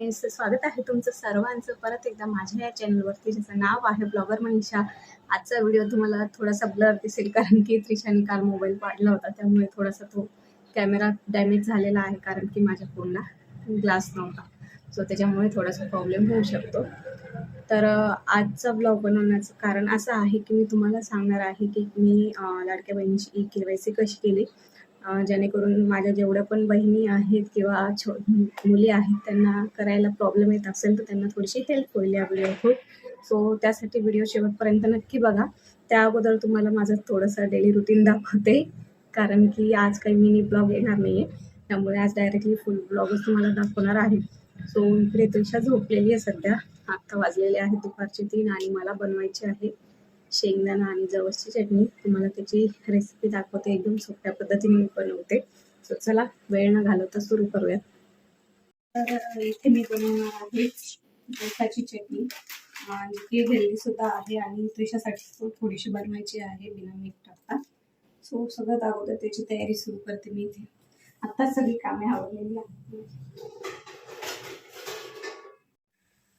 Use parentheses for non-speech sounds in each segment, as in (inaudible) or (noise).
Friends, स्वागत आहे तुमचं सर्वांचं. परत एकदा माझ्या या चॅनलवरती ज्याचं नाव आहे ब्लॉगर मनीषा आजचा व्हिडिओ तुम्हाला थोडासा ब्लर दिसेल कारण की त्रिशाने काल मोबाईल पाडला होता. त्यामुळे थोडासा तो कॅमेरा डॅमेज झालेला आहे कारण की माझ्या फोनला ग्लास नव्हता. सो त्याच्यामुळे थोडासा प्रॉब्लेम होऊ शकतो. तर आजचा ब्लॉग बनवण्याचं कारण असं आहे की मी तुम्हाला सांगणार आहे की मी लाडक्या बहिणीची ई के वाय सी कशी केली. जेणेकरून माझ्या जेवढ्या पण बहिणी आहेत किंवा छो मुली आहेत त्यांना करायला प्रॉब्लेम येत असेल तर त्यांना थोडीशी हेल्प होईल या व्हिडिओ सो त्यासाठी व्हिडिओ शेवटपर्यंत नक्की बघा. त्या अगोदर तुम्हाला माझं थोडंसं डेली रुटीन दाखवते. कारण की आज काही मिनी ब्लॉग येणार नाही आहे त्यामुळे आज डायरेक्टली फुल ब्लॉगच तुम्हाला दाखवणार आहे. सो इकडे तुळशा झोपलेली आहे सध्या. आत्ता वाजलेले आहे दुपारचे तीन आणि मला बनवायचे आहे. शेंगदाणा आणि जवसची चटणी. तुम्हाला त्याची रेसिपी दाखवते. एकदम सोप्या पद्धतीने मी बनवते. सो चला वेळ न घालवता सुरू करूया तर इथे मी बनवणार आहे जवसाची चटणी. आणि ती हेल्दी सुद्धा आहे आणि त्रिशासाठी थोडीशी बनवायची आहे बिना मीठ टाकता. सो सगळ्यात अगोदर त्याची तयारी सुरू करते मी इथे. आत्ताच सगळी कामे आवडलेली आहेत.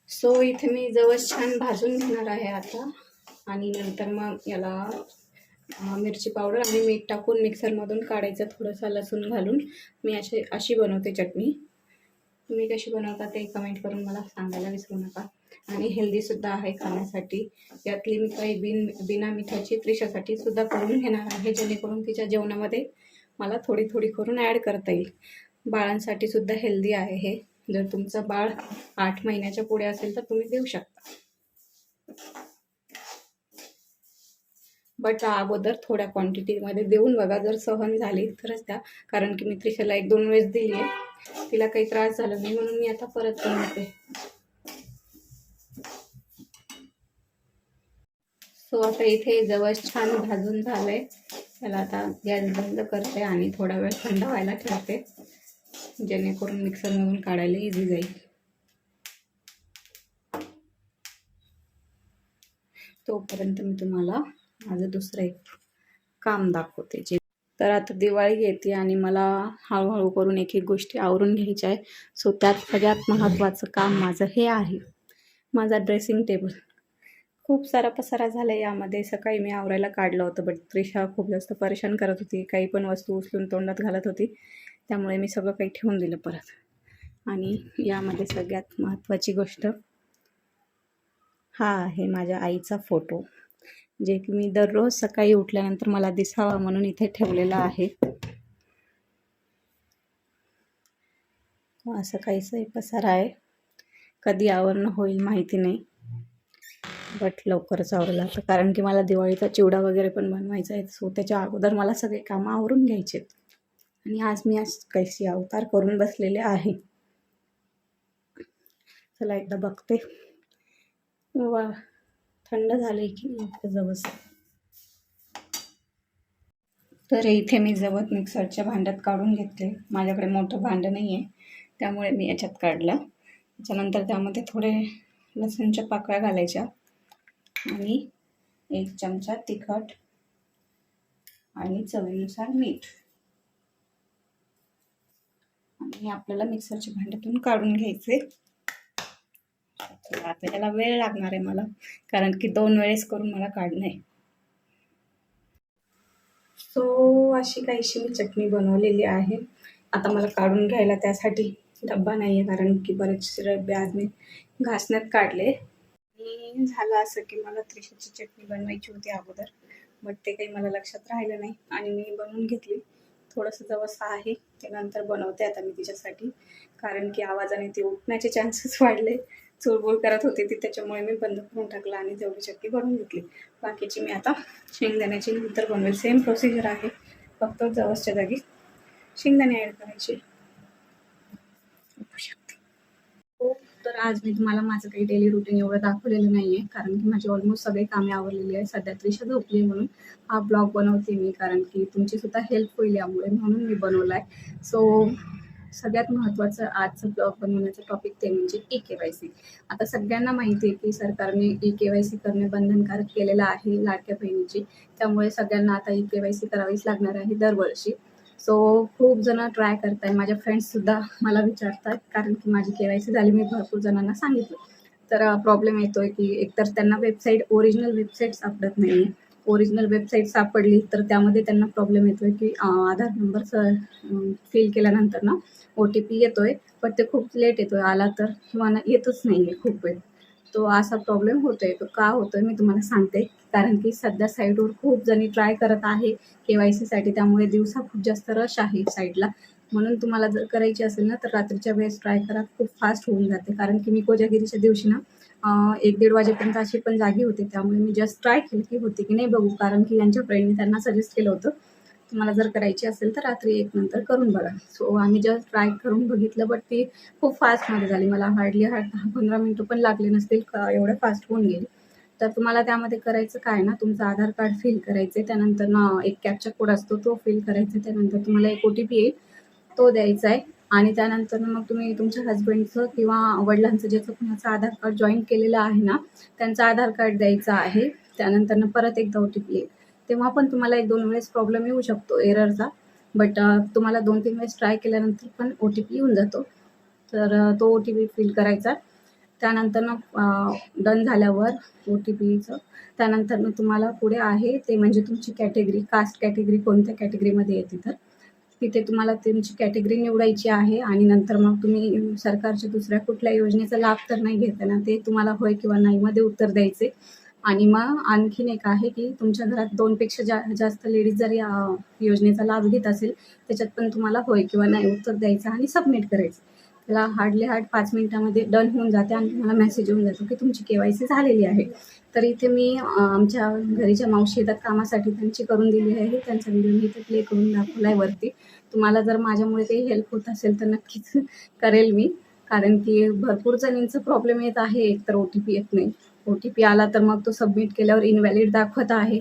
सो इथे मी जवस छान भाजून घेणार आहे आता. आणि नंतर मग याला मिरची पावडर आणि मीठ टाकून मिक्सरमधून काढायचं थोडंसं लसूण घालून. मी अशी अशी बनवते चटणी. तुम्ही कशी बनवता ते कमेंट करून मला सांगायला विसरू नका. आणि हेल्दीसुद्धा आहे खाण्यासाठी. यातली मी काही बिन बिना मिठाची त्रिशासाठी सुद्धा करून घेणार आहे जेणेकरून तिच्या जेवणामध्ये मला थोडी थोडी करून ॲड करता येईल. बाळांसाठी सुद्धा हेल्दी आहे हे. जर तुमचं बाळ आठ महिन्याच्या पुढे असेल तर तुम्ही देऊ शकता. बट अगोदर थोड्या क्वांटिटीमध्ये देऊन बघा जर सहन झाली तरच द्या कारण की मी त्रिशाला एक दोन वेळेस दिली आहे. तिला काही त्रास झाला नाही म्हणून मी आता परत बनवते. सो आता इथे जवळ छान भाजून झालंय. त्याला आता गॅस बंद करते आणि थोडा वेळ थंड व्हायला ठेवते. जेणेकरून मिक्सरमधून काढायला इझी जाईल. तोपर्यंत मी तुम्हाला माझं दुसरं एक काम दाखवते जे तर आता दिवाळी येते आणि मला हळूहळू करून एक एक गोष्टी आवरून घ्यायच्या आहे. सो त्यात सगळ्यात महत्त्वाचं काम माझं हे आहे. माझा ड्रेसिंग टेबल खूप सारा पसारा झाला यामध्ये. सकाळी मी आवरायला काढलं होतं बट त्रिशा खूप जास्त परेशान करत होती. काही पण वस्तू उचलून तोंडात घालत होती. त्यामुळे मी सगळं काही ठेवून दिलं परत. आणि यामध्ये सगळ्यात महत्त्वाची गोष्ट हा आहे माझ्या आईचा फोटो जे की मी दररोज सकाळी उठल्यानंतर मला दिसावा म्हणून इथे ठेवलेला आहे. असं काहीच पसार पसारा आहे. कधी आवरणं होईल माहिती नाही. बट लवकरच आवरला तर कारण की मला दिवाळीचा चिवडा वगैरे पण बनवायचा आहे. सो त्याच्या अगोदर मला सगळे कामं आवरून घ्यायचे आणि आज मी आज कैसी अवतार करून बसलेले आहे. चला एकदा बघते. वा थंड झाले की नाही जवस? तर इथे मी जवत मिक्सरच्या भांड्यात काढून घेतले. माझ्याकडे मोठं भांडं नाही आहे त्यामुळे मी याच्यात काढलं. त्याच्यानंतर त्यामध्ये थोडे लसूणच्या पाकळ्या घालायच्या आणि एक चमचा तिखट आणि चवीनुसार मीठ. आणि आपल्याला मिक्सरच्या भांड्यातून काढून घ्यायचे. आता त्याला वेळ लागणार आहे मला. कारण की दोन वेळेस करून मला काढणं आहे. सो अशी काहीशी मी चटणी बनवलेली आहे. आता मला काढून घ्यायला त्यासाठी डब्बा नाही आहे कारण की बरेचसे डब्बे आज मी घासण्यात काढले. आणि झालं असं की मला त्रिशाची चटणी बनवायची होती अगोदर बट ते काही मला लक्षात राहिलं नाही. आणि मी बनवून घेतली. थोडंसं जवळसं आहे ते नंतर बनवते आता मी तिच्यासाठी. कारण की आवाजाने ते उठण्याचे चान्सेस (laughs) वाढले. चुळबुळ करत होती ती त्याच्यामुळे मी बंद करून टाकला आणि तेवढी चक्की बनवून घेतली. बाकीची मी आता शेंगदाण्याची नंतर बनवेल. सेम प्रोसिजर आहे. फक्त जवळच्या जागी शेंगदाणे ॲड करायचे. हो तर आज मी तुम्हाला माझं काही डेली रुटीन एवढं दाखवलेलं नाही आहे कारण की माझी ऑलमोस्ट सगळे कामे आवरलेली आहे सध्या त्रिशा झोपली आहे म्हणून हा ब्लॉग बनवते मी कारण की तुमची सुद्धा हेल्प होईल यामुळे म्हणून मी बनवला आहे सो सगळ्यात महत्त्वाचं आजचं ब्लॉग बनवण्याचं टॉपिक ते म्हणजे ई के वाय सी आता सगळ्यांना माहिती आहे की सरकारने ई के वाय सी करणे बंधनकारक केलेलं आहे लाडक्या बहिणीची. त्यामुळे सगळ्यांना आता ई के वाय सी करावीच लागणार आहे दरवर्षी. सो खूप जण ट्राय करत आहे माझ्या फ्रेंड्ससुद्धा मला विचारतात कारण की माझी के वाय सी झाली मी भरपूर जणांना सांगितलं. तर प्रॉब्लेम येतो आहे की एकतर त्यांना वेबसाईट ओरिजिनल वेबसाईट सापडत नाही आहे ओरिजिनल वेबसाईट सापडली तर त्यामध्ये त्यांना प्रॉब्लेम येतो आहे की आधार नंबर फिल केल्यानंतर ना ओ टी पी येतो आहे पण ते खूप लेट येतो आहे आला तर किंवा ना येतच नाही आहे खूप वेळ. तो असा प्रॉब्लेम होतो आहे तो का होतो आहे मी तुम्हाला सांगते. कारण की सध्या साईटवर खूप जणी ट्राय करत आहे के वाय सीसाठी त्यामुळे दिवसा खूप जास्त रश आहे साईटला म्हणून तुम्हाला जर करायची असेल ना तर रात्रीच्या वेळेस ट्राय करा. खूप फास्ट होऊन जाते. कारण की मी कोजागिरीच्या दिवशी ना एक दीड वाजेपर्यंत अशी पण जागी होते. त्यामुळे मी जस्ट ट्राय केली की होते की नाही बघू. कारण की यांच्या फ्रेंडने त्यांना सजेस्ट केलं होतं तुम्हाला जर करायची असेल तर रात्री एक नंतर करून बघा. सो आम्ही जस्ट ट्राय करून बघितलं बट ती खूप फास्टमध्ये झाली. मला हार्डली हार्ड दहा पंधरा मिनटं पण लागले नसतील एवढं फास्ट होऊन गेली. तर तुम्हाला त्यामध्ये करायचं काय ना तुमचं आधार कार्ड फिल करायचं आहे त्यानंतर ना एक कॅपचा कोड असतो तो फिल करायचा त्यानंतर तुम्हाला एक ओ टी पी येईल. तो द्यायचा आहे. आणि त्यानंतर मग तुम्ही तुमच्या हस्बंडचं किंवा वडिलांचं ज्याचं कुणाचं आधार कार्ड जॉईन केलेलं आहे ना त्यांचं आधार कार्ड द्यायचं आहे. त्यानंतर परत एकदा ओ टी पी येईल. तेव्हा पण तुम्हाला एक दोन वेळेस प्रॉब्लेम येऊ शकतो एररचा बट तुम्हाला दोन तीन वेळेस ट्राय केल्यानंतर पण ओ टी पी येऊन जातो. तर तो ओ टी पी फिल करायचा. त्यानंतर मग डन झाल्यावर ओ टी पीचं त्यानंतर मग तुम्हाला पुढे आहे ते म्हणजे तुमची कॅटेगरी कास्ट कॅटेगरी कोणत्या कॅटेगरीमध्ये येते तर? तिथे तुम्हाला तुमची कॅटेगरी निवडायची आहे आणि नंतर मग तुम्ही सरकारच्या दुसऱ्या कुठल्या योजनेचा लाभ तर नाही घेताना ते तुम्हाला होय किंवा नाही मध्ये उत्तर द्यायचे. आणि मग आणखीन एक आहे की तुमच्या घरात दोनपेक्षा जा जास्त लेडीज जर या योजनेचा लाभ घेत असेल त्याच्यात पण तुम्हाला होय किंवा नाही उत्तर द्यायचं आणि सबमिट करायचं. मला हार्डली हार्ड पाच मिनिटामध्ये डन होऊन जाते आणि मला मेसेज येऊन जातो की तुमची के वाय सी झालेली आहे. तर इथे मी आमच्या घरीच्या मावशी येतात कामासाठी त्यांची करून दिली आहे. त्यांचा व्हिडिओ मी इथे प्ले करून दाखवला आहे वरती. तुम्हाला जर माझ्यामुळे काही हेल्प होत असेल तर नक्कीच (laughs) करेल मी. कारण की भरपूर जणींचा प्रॉब्लेम येत आहे. एक तर ओ टी पी येत नाही. ओ टी पी आला तर मग तो सबमिट केल्यावर इनव्हॅलिड दाखवत आहे.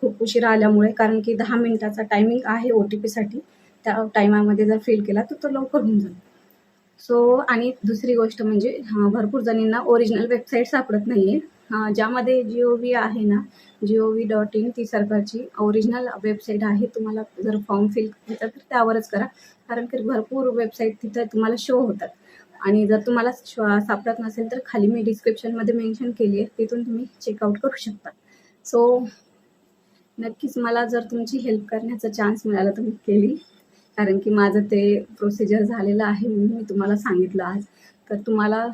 खूप उशीर आल्यामुळे. कारण की दहा मिनिटाचा टायमिंग आहे ओ टी पीसाठी त्या टायमामध्ये जर फील केला तर तो लवकर होऊन जाईल सो आणि दुसरी गोष्ट म्हणजे भरपूर जणींना ओरिजिनल वेबसाईट सापडत नाही आहे ज्यामध्ये जी ओ व्ही आहे ना G O V dot in ती सरकारची ओरिजिनल वेबसाईट आहे. तुम्हाला जर फॉर्म फिल करायचा तर त्यावरच करा. कारण की भरपूर वेबसाईट तिथं तुम्हाला शो होतात. आणि जर तुम्हाला सापडत नसेल तर खाली मी डिस्क्रिप्शनमध्ये मेन्शन केली आहे. तिथून तुम्ही चेकआउट करू शकता. सो नक्कीच मला जर तुमची हेल्प करण्याचा चान्स मिळाला तर मी केली. कारण की माझं ते प्रोसिजर झालेलं आहे म्हणून मी तुम्हाला सांगितलं आज. तर तुम्हाला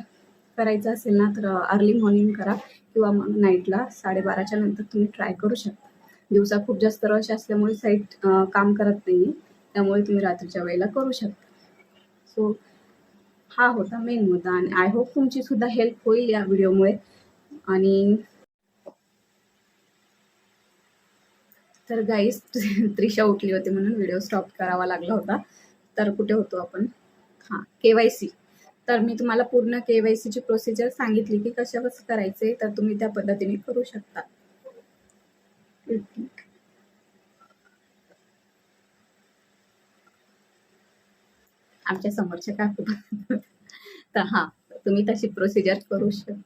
करायचं असेल ना तर अर्ली मॉर्निंग करा किंवा मग नाईटला साडेबाराच्या नंतर तुम्ही ट्राय करू शकता. दिवसा खूप जास्त रश असल्यामुळे साईट काम करत नाही त्यामुळे तुम्ही रात्रीच्या वेळेला करू शकता. सो हा होता मेन मुद्दा. आणि आय होप तुमची सुद्धा हेल्प होईल या व्हिडिओमुळे आणि तर गाईस (laughs) त्रिशा उठली होती म्हणून व्हिडिओ स्टॉप करावा लागला होता. तर कुठे होतो आपण? हां के वाय सी तर मी तुम्हाला पूर्ण के वाय सीची प्रोसिजर सांगितली की कशा कसं करायचे तर तुम्ही त्या पद्धतीने करू शकता. आमच्या समोरच्या का तर हां तुम्ही तशी प्रोसिजर करू शकता.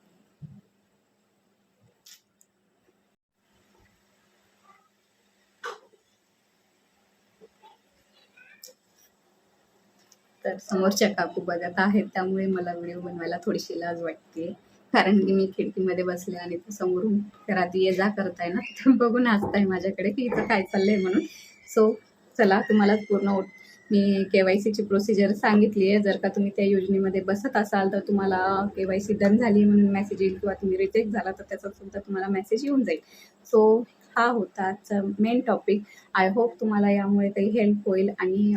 तर समोरच्या काकू बघत आहेत त्यामुळे मला व्हिडिओ बनवायला थोडीशी लाज वाटते कारण की मी खिडकीमध्ये बसले आणि ते समोरून घरात ये जा करताय ना तर बघून हसताय माझ्याकडे की इथं काय चाललंय म्हणून. सो चला तुम्हाला पूर्ण मी के वाय सीची प्रोसिजर सांगितली आहे. जर का तुम्ही त्या योजनेमध्ये बसत असाल तर तुम्हाला के वाय सी डन झाली म्हणून मेसेज येईल किंवा तुम्ही रिजेक्ट झाला तर त्याचा सुद्धा तुम्हाला मेसेज येऊन जाईल. सो हा होता आजचा मेन टॉपिक आय होप तुम्हाला यामुळे काही हेल्प होईल आणि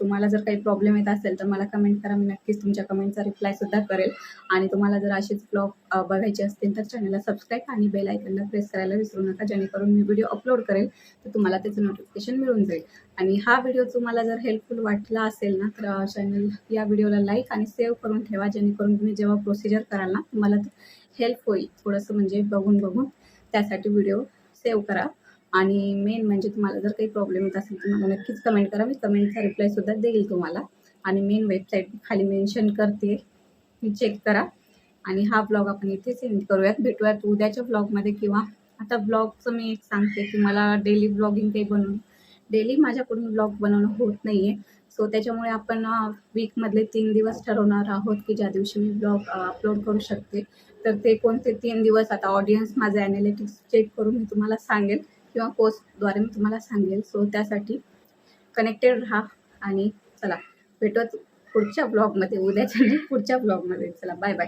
तुम्हाला जर काही प्रॉब्लेम येत असेल तर मला कमेंट करा. मी नक्कीच तुमच्या कमेंटचा रिप्लायसुद्धा करेल. आणि तुम्हाला जर असेच ब्लॉग बघायचे असतील तर चॅनलला सबस्क्राईब आणि बेल आयकनला प्रेस करायला विसरू नका. जेणेकरून मी व्हिडिओ अपलोड करेल तर तुम्हाला त्याचं नोटिफिकेशन मिळून जाईल. आणि हा व्हिडिओ तुम्हाला जर हेल्पफुल वाटला असेल ना तर चॅनल या व्हिडिओला लाईक आणि सेव्ह करून ठेवा. जेणेकरून तुम्ही जेव्हा प्रोसिजर कराल ना तुम्हाला हेल्प होईल. थोडंसं म्हणजे बघून बघून त्यासाठी व्हिडिओ सेव्ह करा. आणि मेन म्हणजे तुम्हाला जर काही प्रॉब्लेम येत असेल तर मला नक्कीच कमेंट करा. मी कमेंटचा रिप्लायसुद्धा देईल तुम्हाला. आणि मेन वेबसाईट खाली मेन्शन करते. ती चेक करा. आणि हा ब्लॉग आपण इथे सेंड करूयात. भेटूयात उद्याच्या ब्लॉगमध्ये किंवा आता ब्लॉगचं मी एक सांगते की मला डेली ब्लॉगिंग काही बनवून डेली माझ्याकडून ब्लॉग बनवणं होत नाही आहे सो त्याच्यामुळे आपण वीकमधले तीन दिवस ठरवणार आहोत की ज्या दिवशी मी ब्लॉग अपलोड करू शकते. तर ते कोणते तीन दिवस? आता ऑडियन्स माझे ॲनालिटिक्स चेक करून मी तुम्हाला सांगेल. किंवा पोस्टद्वारे मी तुम्हाला सांगेल. सो त्यासाठी कनेक्टेड राहा आणि चला भेटत पुढच्या ब्लॉगमध्ये उद्याच्या पुढच्या ब्लॉगमध्ये चला बाय बाय